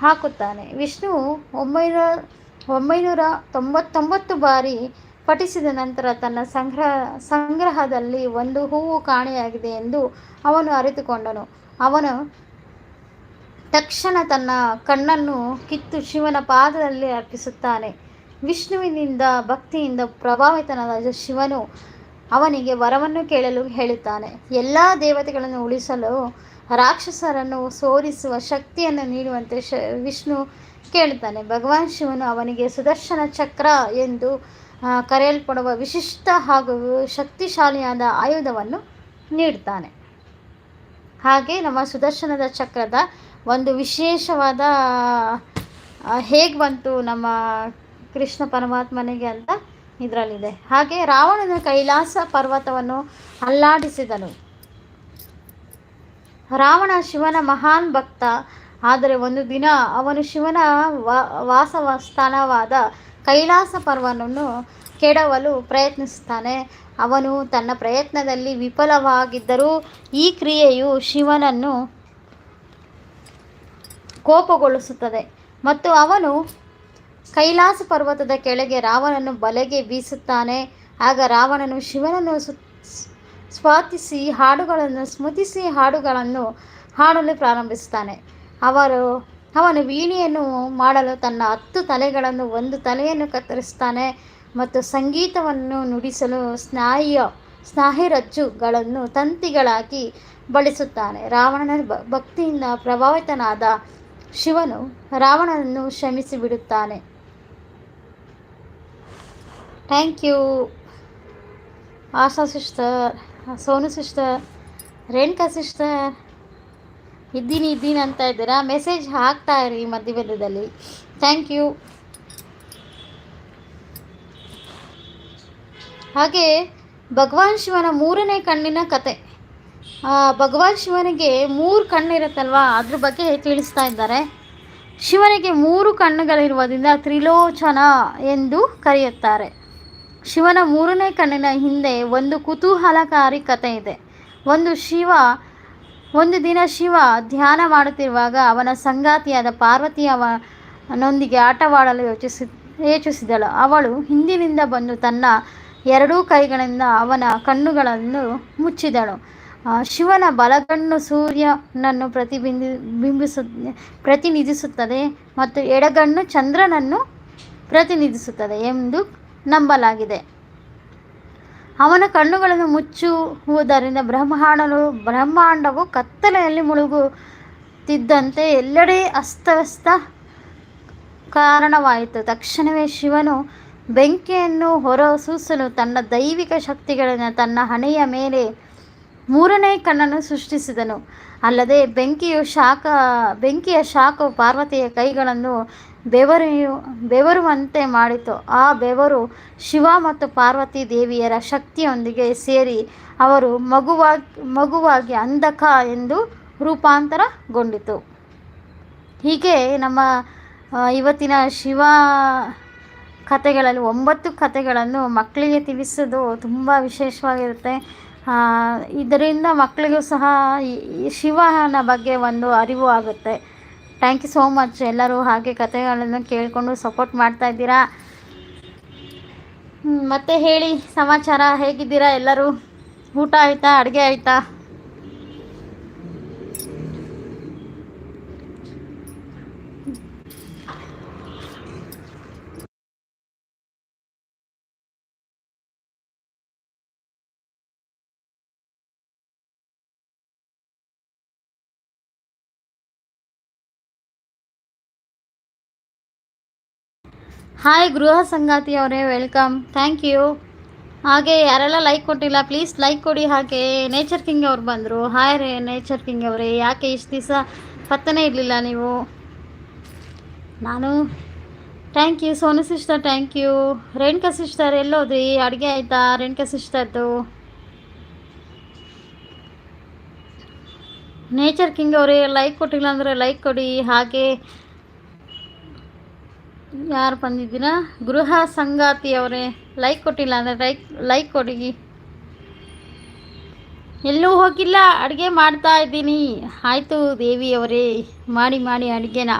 ಹಾಕುತ್ತಾನೆ. ವಿಷ್ಣು ಒಂಬೈನೂರ ಒಂಬೈನೂರ ತೊಂಬತ್ತೊಂಬತ್ತು ಬಾರಿ ಪಠಿಸಿದ ನಂತರ ತನ್ನ ಸಂಗ್ರಹ, ಸಂಗ್ರಹದಲ್ಲಿ ಒಂದು ಹೂವು ಕಾಣೆಯಾಗಿದೆ ಎಂದು ಅವನು ಅರಿತುಕೊಂಡನು. ಅವನು ತಕ್ಷಣ ತನ್ನ ಕಣ್ಣನ್ನು ಕಿತ್ತು ಶಿವನ ಪಾದದಲ್ಲಿ ಅರ್ಪಿಸುತ್ತಾನೆ. ವಿಷ್ಣುವಿನಿಂದ ಭಕ್ತಿಯಿಂದ ಪ್ರಭಾವಿತನಾದ ಶಿವನು ಅವನಿಗೆ ವರವನ್ನು ಕೇಳಲು ಹೇಳುತ್ತಾನೆ. ಎಲ್ಲ ದೇವತೆಗಳನ್ನು ಉಳಿಸಲು ರಾಕ್ಷಸರನ್ನು ಸೋರಿಸುವ ಶಕ್ತಿಯನ್ನು ನೀಡುವಂತೆ ಶ ವಿಷ್ಣು ಕೇಳ್ತಾನೆ ಭಗವಾನ್ ಶಿವನು ಅವನಿಗೆ ಸುದರ್ಶನ ಚಕ್ರ ಎಂದು ಕರೆಯಲ್ಪಡುವ ವಿಶಿಷ್ಟ ಹಾಗೂ ಶಕ್ತಿಶಾಲಿಯಾದ ಆಯುಧವನ್ನು ನೀಡ್ತಾನೆ ಹಾಗೆ ನಮ್ಮ ಸುದರ್ಶನದ ಚಕ್ರದ ಒಂದು ವಿಶೇಷವಾದ ಹೇಗೆ ಬಂತು ನಮ್ಮ ಕೃಷ್ಣ ಪರಮಾತ್ಮನಿಗೆ ಅಂತ ಇದರಲ್ಲಿದೆ. ಹಾಗೆ ರಾವಣನ ಕೈಲಾಸ ಪರ್ವತವನ್ನು ಅಲ್ಲಾಡಿಸಿದನು. ರಾವಣ ಶಿವನ ಮಹಾನ್ ಭಕ್ತ. ಆದರೆ ಒಂದು ದಿನ ಅವನು ಶಿವನ ವಾಸವ ಸ್ಥಾನವಾದ ಕೈಲಾಸ ಪರ್ವನನ್ನು ಕೆಡವಲು ಪ್ರಯತ್ನಿಸುತ್ತಾನೆ. ಅವನು ತನ್ನ ಪ್ರಯತ್ನದಲ್ಲಿ ವಿಫಲವಾಗಿದ್ದರೂ ಈ ಕ್ರಿಯೆಯು ಶಿವನನ್ನು ಕೋಪಗೊಳಿಸುತ್ತದೆ ಮತ್ತು ಅವನು ಕೈಲಾಸ ಪರ್ವತದ ಕೆಳಗೆ ರಾವಣನು ಬಲೆಗೆ ಬೀಸುತ್ತಾನೆ. ಆಗ ರಾವಣನು ಶಿವನನ್ನು ಸ್ವಾತಿಸಿ ಹಾಡುಗಳನ್ನು, ಸ್ಮೃತಿಸಿ ಹಾಡುಗಳನ್ನು ಹಾಡಲು ಪ್ರಾರಂಭಿಸುತ್ತಾನೆ. ಅವರು ಅವನು ವೀಣೆಯನ್ನು ಮಾಡಲು ತನ್ನ ಹತ್ತು ತಲೆಗಳನ್ನು ಒಂದು ತಲೆಯನ್ನು ಕತ್ತರಿಸ್ತಾನೆ ಮತ್ತು ಸಂಗೀತವನ್ನು ನುಡಿಸಲು ಸ್ನಾಯಿಯ ಸ್ನಾಹಿರಜ್ಜುಗಳನ್ನು ತಂತಿಗಳಾಗಿ ಬಳಸುತ್ತಾನೆ. ರಾವಣನ ಭಕ್ತಿಯಿಂದ ಪ್ರಭಾವಿತನಾದ ಶಿವನು ರಾವಣನನ್ನು ಕ್ಷಮಿಸಿ ಬಿಡುತ್ತಾನೆ. Thank you. Asha sister. Sonu sister Renuka sister ಇದ್ದೀನಿ ಇದ್ದೀನಿ ಅಂತ ಇದ್ದೀರಾ? ಮೆಸೇಜ್ ಹಾಕ್ತಾ ಇರಿ ಮಧ್ಯ ಮಧ್ಯದಲ್ಲಿ ಥ್ಯಾಂಕ್ ಯು ಹಾಗೆ, ಭಗವಾನ್ ಶಿವನ ಮೂರನೇ ಕಣ್ಣಿನ ಕತೆ. ಭಗವಾನ್ ಶಿವನಿಗೆ ಮೂರು ಕಣ್ಣಿರುತ್ತಲ್ವ? ಅದ್ರ ಬಗ್ಗೆ ತಿಳಿಸ್ತಾ ಇದ್ದಾರೆ. ಶಿವನಿಗೆ ಮೂರು ಕಣ್ಣುಗಳಿರುವುದರಿಂದ ತ್ರಿಲೋಚನ ಎಂದು ಕರೆಯುತ್ತಾರೆ. ಶಿವನ ಮೂರನೇ ಕಣ್ಣಿನ ಹಿಂದೆ ಒಂದು ಕುತೂಹಲಕಾರಿ ಕಥೆ ಇದೆ. ಒಂದು ಶಿವ, ಒಂದು ದಿನ ಶಿವ ಧ್ಯಾನ ಮಾಡುತ್ತಿರುವಾಗ ಅವನ ಸಂಗಾತಿಯಾದ ಪಾರ್ವತಿಯವನೊಂದಿಗೆ ಆಟವಾಡಲು ಯೋಚಿಸಿ, ಯೋಚಿಸಿದಳು. ಅವಳು ಹಿಂದಿನಿಂದ ಬಂದು ತನ್ನ ಎರಡೂ ಕೈಗಳಿಂದ ಅವನ ಕಣ್ಣುಗಳನ್ನು ಮುಚ್ಚಿದಳು. ಶಿವನ ಬಲಗಣ್ಣು ಸೂರ್ಯನನ್ನು ಪ್ರತಿಬಿಂಬಿ, ಬಿಂಬಿಸು, ಪ್ರತಿನಿಧಿಸುತ್ತದೆ ಮತ್ತು ಎಡಗಣ್ಣು ಚಂದ್ರನನ್ನು ಪ್ರತಿನಿಧಿಸುತ್ತದೆ ಎಂದು ನಂಬಲಾಗಿದೆ. ಅವನ ಕಣ್ಣುಗಳನ್ನು ಮುಚ್ಚುವುದರಿಂದ ಬ್ರಹ್ಮಾಂಡನು ಬ್ರಹ್ಮಾಂಡವು ಕತ್ತಲೆಯಲ್ಲಿ ಮುಳುಗುತ್ತಿದ್ದಂತೆ ಎಲ್ಲೆಡೆ ಅಸ್ತವ್ಯಸ್ತ ಕಾರಣವಾಯಿತು. ತಕ್ಷಣವೇ ಶಿವನು ಬೆಂಕಿಯನ್ನು ಹೊರಸೂಸಲು ತನ್ನ ದೈವಿಕ ಶಕ್ತಿಗಳನ್ನು ತನ್ನ ಹಣೆಯ ಮೇಲೆ ಮೂರನೇ ಕಣ್ಣನ್ನು ಸೃಷ್ಟಿಸಿದನು. ಅಲ್ಲದೆ ಬೆಂಕಿಯು ಶಾಖ, ಬೆಂಕಿಯ ಶಾಖವು ಪಾರ್ವತಿಯ ಕೈಗಳನ್ನು ಬೆವರಿಯು ಬೆವರುವಂತೆ ಮಾಡಿತು. ಆ ಬೆವರು ಶಿವ ಮತ್ತು ಪಾರ್ವತಿ ದೇವಿಯರ ಶಕ್ತಿಯೊಂದಿಗೆ ಸೇರಿ ಅವರು ಮಗುವಾಗಿ ಮಗುವಾಗಿ ಅಂಧಕ ಎಂದು ರೂಪಾಂತರಗೊಂಡಿತು. ಹೀಗೆ ನಮ್ಮ ಇವತ್ತಿನ ಶಿವ ಕಥೆಗಳಲ್ಲಿ ಒಂಬತ್ತು ಕಥೆಗಳನ್ನು ಮಕ್ಕಳಿಗೆ ತಿಳಿಸೋದು ತುಂಬ ವಿಶೇಷವಾಗಿರುತ್ತೆ. ಇದರಿಂದ ಮಕ್ಕಳಿಗೂ ಸಹ ಶಿವನ ಬಗ್ಗೆ ಒಂದು ಅರಿವು ಆಗುತ್ತೆ. ಥ್ಯಾಂಕ್ ಯು ಸೋ ಮಚ್ ಎಲ್ಲರೂ ಹಾಗೆ ಕಥೆಗಳನ್ನು ಕೇಳಿಕೊಂಡು ಸಪೋರ್ಟ್ ಮಾಡ್ತಾ ಇದ್ದೀರಾ? ಮತ್ತೆ ಹೇಳಿ, ಸಮಾಚಾರ ಹೇಗಿದ್ದೀರಾ ಎಲ್ಲರೂ? ಊಟ ಆಯಿತಾ? ಅಡುಗೆ ಆಯಿತಾ? ಹಾಯ್ ಗೃಹ ಸಂಗಾತಿ ಅವರೇ, ವೆಲ್ಕಮ್. ಥ್ಯಾಂಕ್ ಯು ಹಾಗೆ ಯಾರೆಲ್ಲ ಲೈಕ್ ಕೊಟ್ಟಿಲ್ಲ ಪ್ಲೀಸ್ ಲೈಕ್ ಕೊಡಿ. ಹಾಗೆ ನೇಚರ್ ಕಿಂಗ್ ಅವ್ರು ಬಂದರು. ಹಾಯ್ ರೇ ನೇಚರ್ ಕಿಂಗ್ ಅವರೇ. ಯಾಕೆ ಇಷ್ಟು ದಿವಸ ಪತ್ತನೇ ಇರಲಿಲ್ಲ ನೀವು? ನಾನು thank you Sonu sister thank you Renuka sister ಎಲ್ಲೋದ್ರಿ ಅಡುಗೆ ಆಯಿತಾ? ರೇಣುಕಾ ಸಿಸ್ಟರ್ದು ನೇಚರ್ ಕಿಂಗ್ ಅವರೇ ಲೈಕ್ ಕೊಟ್ಟಿಲ್ಲ ಅಂದರೆ ಲೈಕ್ ಕೊಡಿ. ಹಾಗೆ ಯಾರು ಬಂದಿದ್ದೀರಾ? ಗೃಹ ಸಂಗಾತಿಯವರೇ ಲೈಕ್ ಕೊಟ್ಟಿಲ್ಲ ಅಂದರೆ ಲೈಕ್ ಲೈಕ್ ಕೊಡಿ. ಎಲ್ಲೂ ಹೋಗಿಲ್ಲ, ಅಡುಗೆ ಮಾಡ್ತಾ ಇದ್ದೀನಿ. ಆಯಿತು ದೇವಿಯವರೇ, ಮಾಡಿ ಮಾಡಿ ಅಡುಗೆನ.